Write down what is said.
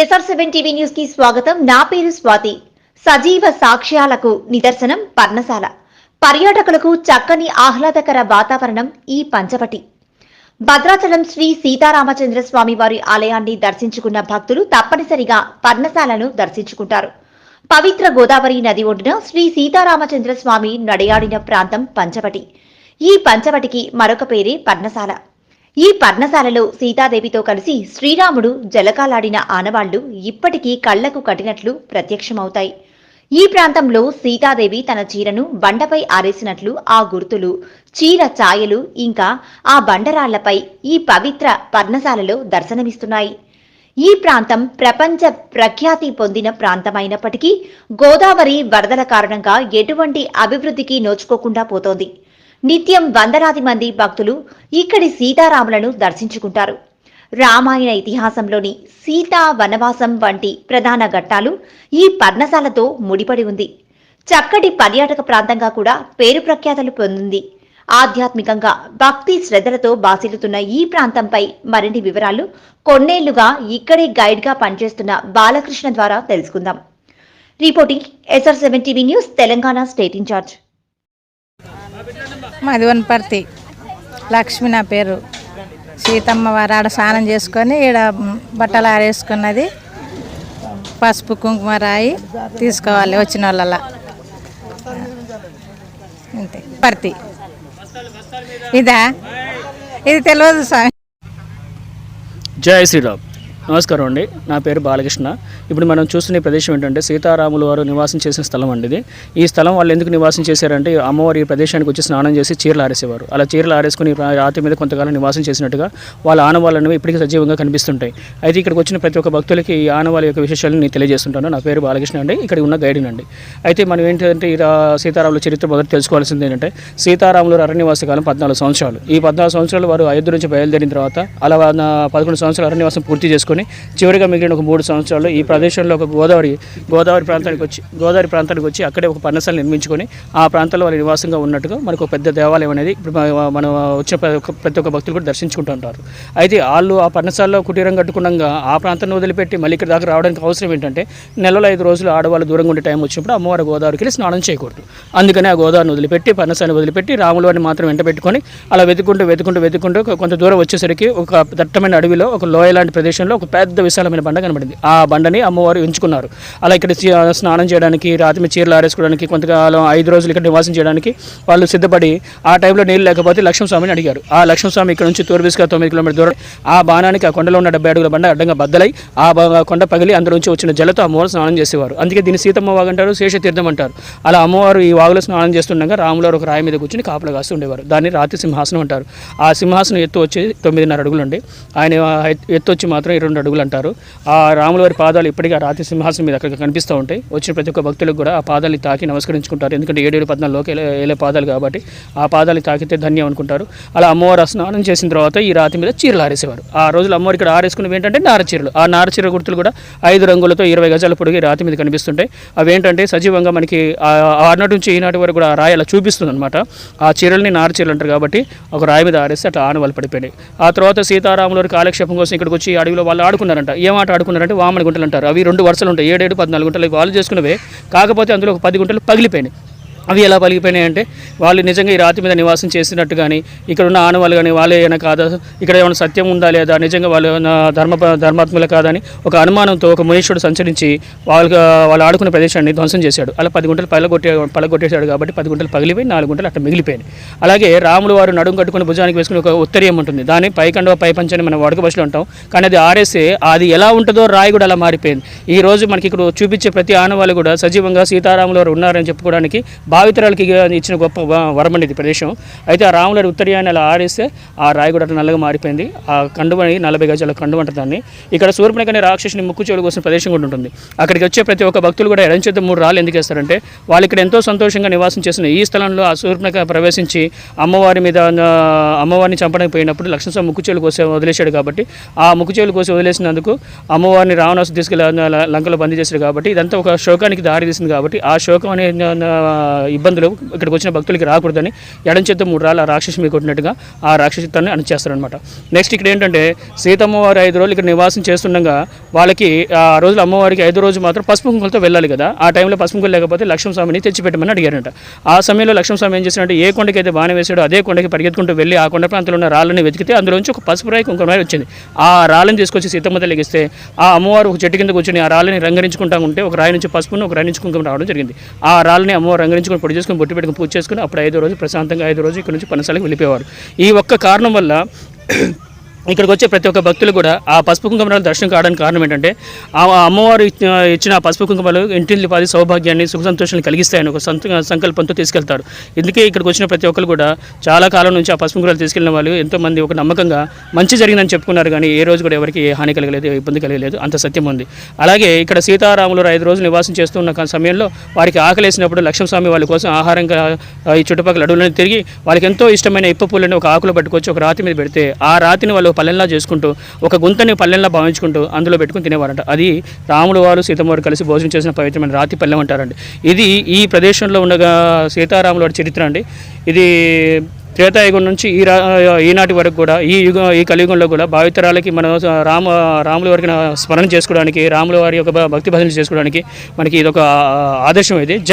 SR seven TV న్యూస్కి స్వాగతం. నా పేరు స్వాతి. సజీవ సాక్ష్యాలకు నిదర్శనం పర్ణశాల. పర్యాటకులకు చక్కని ఆహ్లాదకర వాతావరణం ఈ పంచవటి. భద్రాచలం శ్రీ సీతారామచంద్ర స్వామి వారి ఆలయాన్ని దర్శించుకున్న భక్తులు తప్పనిసరిగా పర్ణశాలను దర్శించుకుంటారు. పవిత్ర గోదావరి నది ఒడ్డున శ్రీ సీతారామచంద్ర స్వామి నడయాడిన ప్రాంతం పంచవటి. ఈ పంచవటికి మరొక పేరే పర్ణశాల. ఈ పర్ణశాలలో సీతాదేవితో కలిసి శ్రీరాముడు జలకాలాడిన ఆనవాళ్ళు ఇప్పటికీ కళ్ళకు కట్టినట్లు ప్రత్యక్షమవుతాయి. ఈ ప్రాంతంలో సీతాదేవి తన చీరను బండపై ఆరేసినట్లు ఆ గుర్తులు చీర ఛాయలు ఇంకా ఆ బండరాళ్ళపై ఈ పవిత్ర పర్ణశాలలో దర్శనమిస్తున్నాయి. ఈ ప్రాంతం ప్రపంచ ప్రఖ్యాతి పొందిన ప్రాంతమైనప్పటికీ గోదావరి వరదల కారణంగా ఎటువంటి అభివృద్ధికి నోచుకోకుండా పోతోంది. నిత్యం వందలాది మంది భక్తులు ఇక్కడి సీతారాములను దర్శించుకుంటారు. రామాయణ ఇతిహాసంలోని సీతా వనవాసం వంటి ప్రధాన ఘట్టాలు ఈ పర్ణశాలతో ముడిపడి ఉంది. చక్కటి పర్యాటక ప్రాంతంగా కూడా పేరు ప్రఖ్యాతలు పొందింది. ఆధ్యాత్మికంగా భక్తి శ్రద్ధలతో బాసిల్లుతున్న ఈ ప్రాంతంపై మరిన్ని వివరాలు కొన్నేళ్ళుగా ఇక్కడే గైడ్గా పనిచేస్తున్న బాలకృష్ణ ద్వారా తెలుసుకుందాం. Reporting SR seven TV news Telangana state in charge. మాది లక్ష్మి నా పేరు. సీతమ్మ వారు ఆడ స్నానం చేసుకొని ఈడ బట్టలు ఆరేసుకున్నది. పసుపు కుంకుమ రాయి తీసుకోవాలి వచ్చిన వాళ్ళ అంతే. పర్తి. ఇదా? ఇది తెలియదు స్వామి. జై శ్రీరామ్. నమస్కారం అండి. నా పేరు బాలకృష్ణ. ఇప్పుడు మనం చూస్తున్న ప్రదేశం ఏంటంటే సీతారాములు వారు నివాసం చేసిన స్థలం అండి ఇది. ఈ స్థలం వాళ్ళు ఎందుకు నివాసం చేశారంటే అమ్మవారి ఈ ప్రదేశానికి వచ్చి స్నానం చేసి చీరలు ఆరేసేవారు. అలా చీరలు ఆరేసుకుని రాత్రి రాతి మీద కొంతకాలం నివాసం చేసినట్టుగా వాళ్ళ ఆనవాళ్ళు అనేవి ఇప్పటికీ సజీవంగా కనిపిస్తుంటాయి. అయితే ఇక్కడికి వచ్చిన ప్రతి ఒక్క భక్తులకి ఈ ఆనవాళ్ళ యొక్క విశేషాలను నేను తెలియజేస్తుంటాను. నా పేరు బాలకృష్ణ అండి. ఇక్కడ ఉన్న గైడ్ అండి. అయితే మనం ఏంటంటే ఈ సీతారాముల చరిత్ర మొదటి తెలుసుకోవాల్సింది ఏంటంటే సీతారాములు అరణ్యవాస కాలం పద్నాలుగు సంవత్సరాలు. ఈ పద్నాలుగు సంవత్సరాలు వారు అయోధ్య నుంచి బయలుదేరిన తర్వాత అలా పదకొండు సంవత్సరాలు అరణ్యవాసం పూర్తి చేసుకొని చివరిగా మిగిలిన ఒక మూడు సంవత్సరాలు ఈ ప్రదేశంలో ఒక గోదావరి గోదావరి ప్రాంతానికి వచ్చి గోదావరి ప్రాంతానికి వచ్చి అక్కడే ఒక పర్ణశాల నిర్మించుకొని ఆ ప్రాంతంలో వాళ్ళ నివాసంగా ఉన్నట్టుగా మనకు ఒక పెద్ద దేవాలయం అనేది ఇప్పుడు మనం వచ్చిన ప్రతి ఒక్క- భక్తులు కూడా దర్శించుకుంటూ ఉంటారు అయితే వాళ్ళు ఆ పర్ణశాలలో కుటీరం కట్టుకున్నాగా ఆ ప్రాంతాన్ని వదిలిపెట్టి మళ్ళీ ఇక్కడ దాకా రావడానికి అవసరం ఏంటంటే నెలలో ఐదు రోజులు ఆడవాళ్ళు దూరంగా ఉండే టైం వచ్చినప్పుడు అమ్మవారి గోదావరికి వెళ్ళి స్నానం చేయకూడదు. అందుకని ఆ గోదావరిని వదిలిపెట్టి పర్ణశాలను వదిలిపెట్టి రాముల వారిని మాత్రం వెంట పెట్టుకొని అలా వెతుకుంటూ వెతుకుంటూ వెతుకుంటూ కొంత దూరం వచ్చేసరికి ఒక దట్టమైన అడవిలో ఒక లోయ లాంటి ప్రదేశంలో ఒక పెద్ద విశాలమైన బండ కనబడింది. ఆ బండని అమ్మవారు ఎంచుకున్నారు. అలా ఇక్కడ స్నానం చేయడానికి రాత్రి మీద చీరలు ఆరేసుకోవడానికి కొంతకాలం ఐదు రోజులు ఇక్కడ నివాసం చేయడానికి వాళ్ళు సిద్ధపడి ఆ టైంలో నీళ్ళు లేకపోతే లక్ష్మణ స్వామిని అడిగారు. ఆ లక్ష్మణ స్వామి ఇక్కడ నుంచి తూర్పుగా తొమ్మిది కిలోమీటర్ దూరం ఆ బాణానికి ఆ కొండలో ఉన్న డెబ్బై అడుగుల బండ అడ్డంగా బద్దలై ఆ కొండ పగిలి అందులో నుంచి వచ్చిన జలతో అమ్మవారు స్నానం చేసేవారు. అందుకే దీన్ని సీతమ్మ వాగు అంటారు శేషతీర్థం అంటారు. అలా అమ్మవారు ఈ వాగులో స్నానం చేస్తుండగా రాములవారు ఒక రాయి మీద కూర్చుని కాపలా కాస్తుండేవారు దాన్ని రాతి సింహాసనం అంటారు. ఆ సింహాసనం ఎత్తు వచ్చి తొమ్మిదిన్నర అడుగులు అండి ఆయన ఎత్తు వచ్చి మాత్రం ఇరవై రెండు అడుగులు అంటారు. ఆ రాములవారి పాదాలు ఇప్పటికీ ఆ రాతి సింహాసనం మీద అక్కడ కనిపిస్తూ ఉంటాయి. వచ్చిన ప్రతి ఒక్క భక్తులకు కూడా ఆ పాదాలు తాకి నమస్కరించుకుంటారు. ఎందుకంటే ఏడేడు పద్నాలుగులోకి ఏలే పాదాలు కాబట్టి ఆ పాదాలు తాకితే ధన్యం అనుకుంటారు. అలా అమ్మవారు స్నానం చేసిన తర్వాత ఈ రాతి మీద చీరలు ఆరేసేవారు. ఆ రోజులు అమ్మవారు ఇక్కడ ఆరేసుకున్నవి ఏంటంటే నార చీరలు. ఆ నారచీర గుర్తులు కూడా ఐదు రంగులతో ఇరవై గజాల పొడిగి రాతి మీద కనిపిస్తుంటాయి. అవి ఏంటంటే సజీవంగా మనకి ఆ- ఆనాటి నుంచి ఈనాటి వరకు కూడా ఆ రాయి అలా చూపిస్తుంది అనమాట ఆ చీరల్ని నారచీరలు అంటారు కాబట్టి ఒక రాయి మీద ఆరేస్తే అట్లా ఆనవాళ్ళు పడిపోయినాయి. ఆ తర్వాత సీతారాములు కాలక్షేపం కోసం ఇక్కడికి వచ్చి అడవిలో వాళ్ళ ఆడుకున్నారంట. ఏం ఆట ఆడుకున్నారంటే వామన గుంటలు అంటారు అవి రెండు వరుసలు ఉంటాయి. ఏడేడు పద్నాలుగు గుంటలు. వాళ్ళు చేసుకున్నవే. కాకపోతే అందులో ఒక పది గుంటలు పగిలిపోయినాయి. అవి ఎలా పలిగిపోయినాయి అంటే వాళ్ళు నిజంగా ఈ రాతి మీద నివాసం చేసినట్టు కానీ ఇక్కడ ఉన్న ఆనవాళ్ళు కానీ వాళ్ళే ఏమైనా కాదా? ఇక్కడ ఏమైనా సత్యం ఉందా లేదా? నిజంగా వాళ్ళు ధర్మ ధర్మాత్ములు కాదని ఒక అనుమానంతో ఒక మనుష్యుడు సంచరించి వాళ్ళ వాళ్ళు ఆడుకునే ప్రదేశాన్ని ధ్వంసం చేశాడు. అలా పది గుంటలు పగలగొట్టే పగలగొట్టేశాడు కాబట్టి పది గుంటలు పగిలిపోయి నాలుగు గుంటలు అట్లా మిగిలిపోయినాయి అలాగే రాములు వారు నడుము కట్టుకుని భుజానికి వేసుకుని ఒక ఉత్తరీయం ఉంటుంది దాని పైకండవ పైపంచని మనం వడక భాషలో ఉంటాం కానీ అది ఆరేస్తే అది ఎలా ఉంటుందో రాయి కూడా అలా మారిపోయింది. ఈ రోజు మనకి ఇక్కడ చూపించే ప్రతి ఆనవాళ్ళు కూడా సజీవంగా సీతారాములు వారు ఉన్నారని చెప్పుకోవడానికి భావితరాలకి ఇచ్చిన గొప్ప వ- వరం ఇది ప్రదేశం. అయితే ఆ రాములారి ఉత్తరీయాన్ని అలా ఆరేస్తే ఆ రాయగూడ నల్లగా మారిపోయింది. ఆ కండువని నలభై గజాల కండువ దాన్ని. ఇక్కడ కానీ రాక్షసుని ముక్కు చెవులు కోసం ప్రదేశం కూడా ఉంటుంది. అక్కడికి వచ్చే ప్రతి ఒక్క భక్తులు కూడా ఎడంచేత మూడు రాళ్ళు ఎందుకు వేస్తారంటే వాళ్ళు ఇక్కడ ఎంతో సంతోషంగా నివాసం చేసిన ఈ స్థలంలో ఆ సూర్పణక ప్రవేశించి అమ్మవారి మీద అమ్మవారిని చంపడానికి పోయినప్పుడు లక్ష్మణ ముక్కు చెవులు కోసి వదిలేశాడు కాబట్టి ఆ ముక్కు చెవులు కోసి వదిలేసినందుకు అమ్మవారిని రావణాసు తీసుకెళ్ళి లంకలో బందీ చేశాడు కాబట్టి ఇదంతా ఒక శోకానికి దారి తీసింది కాబట్టి ఆ శోకం అనే ఇబ్బందులు ఇక్కడికి వచ్చిన భక్తులకి రాకూడదని ఎడం చేత మూడు రాళ్ళు ఆ రాక్షసి మీద కొట్టినట్టుగా ఆ రాక్షసిత్వాన్ని అణిచేస్తారనమాట నెక్స్ట్ ఇక్కడ ఏంటంటే సీతమ్మవారు ఐదు రోజులు ఇక్కడ నివాసం చేస్తుండగా వాళ్ళకి ఆ రోజులు అమ్మవారికి ఐదు రోజు మాత్రం పసుపు కుంకులతో వెళ్ళాలి కదా. ఆ టైంలో పసుపు కుంకులు లేకపోతే లక్ష్మీస్వామిని తెచ్చిపెట్టమని అడిగారంట. ఆ సమయంలో లక్ష్మీస్వామి ఏం చేశాడంటే ఏ కొండకి అయితే బాణం వేసాడో అదే కొండకి పరిగెత్తుకుంటూ వెళ్ళి ఆ కొండ ప్రాంతంలో ఉన్న రాళ్ళని వెతికితే అందులోంచి ఒక పసుపు రాయి కుంకుమ రాయి వచ్చింది. ఆ రాళ్ళని తీసుకొచ్చి సీతమ్మ తెలిగిస్తే ఆ అమ్మవారు ఒక చెట్టు కింద కూర్చొని ఆ రాళ్ళని రంగరించుకుంటా ఉంటే ఒక రాయి నుంచి పసుపును ఒక రాయి నుంచి కుంకుమ రావడం జరిగింది. ఆ రాళ్ళని అమ్మవారు రంగరించుకొని పొడి చేసుకొని బొట్టు పెట్టుకుని పూజ చేసుకుని అప్పుడు ఐదో రోజు ప్రశాంతంగా ఐదు రోజు ఇక్కడ నుంచి పనసాలకు వెళ్ళిపోయేవారు. ఈ ఒక్క కారణం వల్ల ఇక్కడికి వచ్చే ప్రతి ఒక్క భక్తులు కూడా ఆ పసుపు కుంకుమల దర్శనం కావడానికి కారణం ఏంటంటే ఆ అమ్మవారు ఇచ్చిన ఆ పసుపు కుంకుమలు ఇంటిని పాది సౌభాగ్యాన్ని సుఖ సంతోషాన్ని కలిగిస్తాయని ఒక సంత సంకల్పంతో తీసుకెళ్తారు. ఇందుకే ఇక్కడికి వచ్చిన ప్రతి ఒక్కరు కూడా చాలా కాలం నుంచి ఆ పసుపు కుంకుమలు తీసుకెళ్ళిన వాళ్ళు ఎంతోమంది ఒక నమ్మకంగా మంచి జరిగిందని చెప్పుకున్నారు కానీ ఏ రోజు కూడా ఎవరికి హాని కలగలేదు ఇబ్బంది కలగలేదు అంత సత్యం ఉంది. అలాగే ఇక్కడ సీతారాములు ఐదు రోజులు నివాసం చేస్తున్న సమయంలో వారికి ఆకలేసినప్పుడు లక్ష్మీస్వామి వాళ్ళ కోసం ఆహారంగా ఈ చుట్టుపక్కల అడవులను తిరిగి వాళ్ళకి ఎంతో ఇష్టమైన ఇప్ప పూలని ఒక ఆకులు పట్టుకొచ్చి ఒక రాతి మీద పెడితే ఆ రాతిని వాళ్ళు పల్లెల్లా చేసుకుంటూ ఒక గుంతని పల్లెల్లా భావించుకుంటూ అందులో పెట్టుకుని తినేవారంట. అది రాములు వారు సీతమ్మ వారు కలిసి భోజనం చేసిన పవిత్రమైన రాతి పల్లెం అంటారండి. ఇది ఈ ప్రదేశంలో ఉండగా సీతారాముల వారి చరిత్ర అండి. ఇది త్రేతాయుగం నుంచి ఈ రా ఈనాటి వరకు కూడా ఈ యుగ ఈ కలియుగంలో కూడా భావితరాలకి మన రామ రాముల వారికి స్మరణ చేసుకోవడానికి రాముల వారి యొక్క భక్తి భజన చేసుకోవడానికి మనకి ఇది ఒక ఆదర్శం ఇది. జై